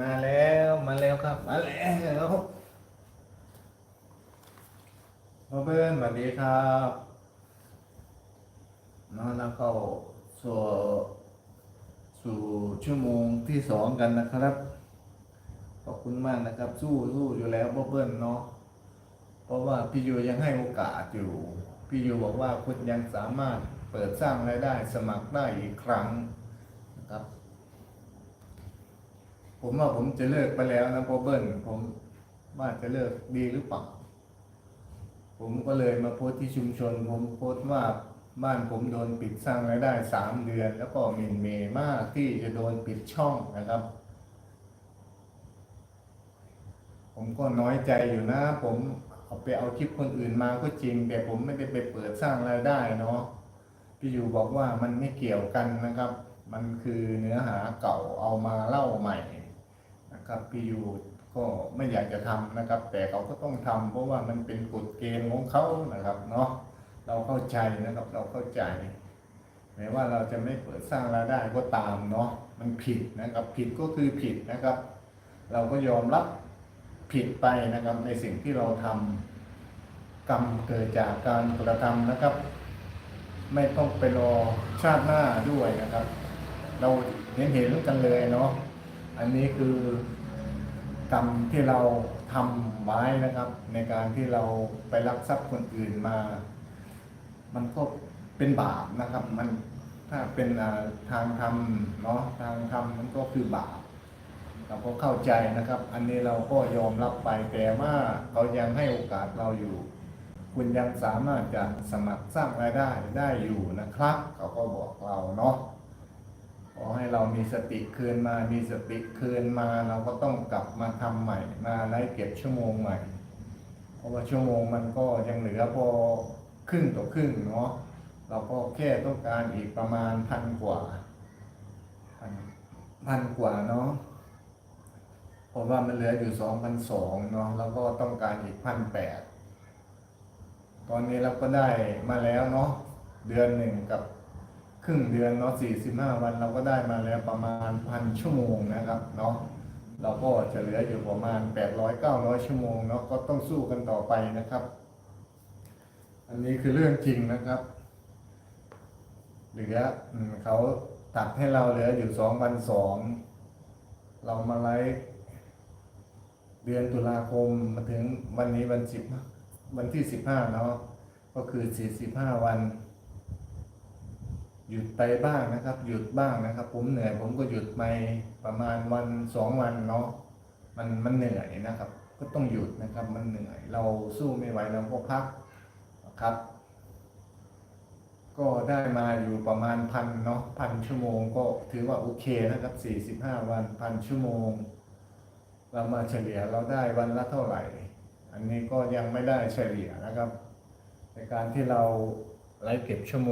มาแล้วมาแล้วครับมาแล้วเพื่อนสวัสดีครับนอนแล้วเข้าสู่สู่ชั่วโมงที่สองกันนะครับขอบคุณมากนะครับ สู้สู้อยู่แล้วเพื่อนเนาะเพราะว่าพี่ยูยังให้โอกาสอยู่ พี่ยูบอกว่าคุณยังสามารถเปิดสร้างรายได้สมัครได้อีกครั้งนะครับ ผมว่าผมจะเลิกไปแล้วนะพอเบิ้ลผมว่าจะเลิกดีหรือเปล่าผมก็เลยมาโพสที่ชุมชน ผมโพสว่าบ้านผมโดนปิดสร้างรายได้สามเดือน แล้วก็มินเมย์มากที่จะโดนปิดช่องนะครับ ผมก็น้อยใจอยู่นะ ผมเอาไปเอาคลิปคนอื่นมาก็จริง แต่ผมไม่ได้ไปเปิดสร้างรายได้เนาะพี่อยู่บอกว่ามันไม่เกี่ยวกันนะครับ มันคือเนื้อหาเก่าเอามาเล่าใหม่ ครับพี่อยู่ก็ไม่อยากจะทำนะครับ แต่เขาก็ต้องทำเพราะว่ามันเป็นกฎเกณฑ์ของเขานะครับเนาะเราเข้าใจนะครับเราเข้าใจแม้ว่าเราจะไม่เปิดสร้างรายได้ก็ตามเนาะมันผิดนะครับ ผิดก็คือผิดนะครับ เราก็ยอมรับผิดไปนะครับในสิ่งที่เราทำกรรมเกิดจากการกระทำนะครับ ไม่ต้องไปรอชาติหน้าด้วยนะครับ เราเห็นเห็นกันเลยเนาะอันนี้คือ กรรมที่เราทำไว้นะครับ ในการที่เราไปลักทรัพย์คนอื่นมา มันก็เป็นบาปนะครับ มันถ้าเป็นทางธรรมเนาะทางธรรมมันก็คือบาปเราก็เข้าใจนะครับ อันนี้เราก็ยอมรับไปแต่ว่าเขายังให้โอกาสเราอยู่ คุณยังสามารถจะสมัครสร้างรายได้ได้อยู่นะครับ เขาก็บอกเราเนาะ ขอให้เรามีสติคืนมา มีสติคืนมา เราก็ต้องกลับมาทำใหม่ มาไล่เก็บชั่วโมงใหม่ เพราะว่าชั่วโมงมันก็ยังเหลือพอครึ่งต่อครึ่งเนาะ เราก็แค่ต้องการอีกประมาณพันกว่าพันพันกว่าเนาะเพราะว่ามันเหลืออยู่สองพันสองเนาะ แล้วก็ต้องการอีกพันแปด ตอนนี้เราก็ได้มาแล้วเนาะ เดือนหนึ่งกับ ครึ่งเดือนเนาะสี่สิบห้าวันเราก็ได้มาแล้วประมาณพันชั่วโมงนะครับเนาะเราก็จะเหลืออยู่ประมาณแปดร้อยเก้าร้อยชั่วโมงเนาะก็ต้องสู้กันต่อไปนะครับ อันนี้คือเรื่องจริงนะครับ เหลืออเขาตัดให้เราเหลืออยู่สองพันสองเรามาไลฟ์เดือนตุลาคมมาถึงวันนี้วันสิบวันที่สิบห้าเนาะก็คือสี่สิบห้าวัน หยุดไปบ้างนะครับ หยุดบ้างนะครับ ผมเหนื่อย ผมก็หยุดไปประมาณวันสองวันเนาะมันมันเหนื่อยนะครับ ก็ต้องหยุดนะครับ มันเหนื่อย เราสู้ไม่ไหวเราก็พักนะครับ ก็ได้มาอยู่ประมาณพันเนาะพันชั่วโมงก็ถือว่าโอเคนะครับสี่สิบห้าวันพันชั่วโมง เรามาเฉลี่ยเราได้วันละเท่าไหร่ อันนี้ก็ยังไม่ได้เฉลี่ยนะครับ ในการที่เราไล่เก็บชั่วโมง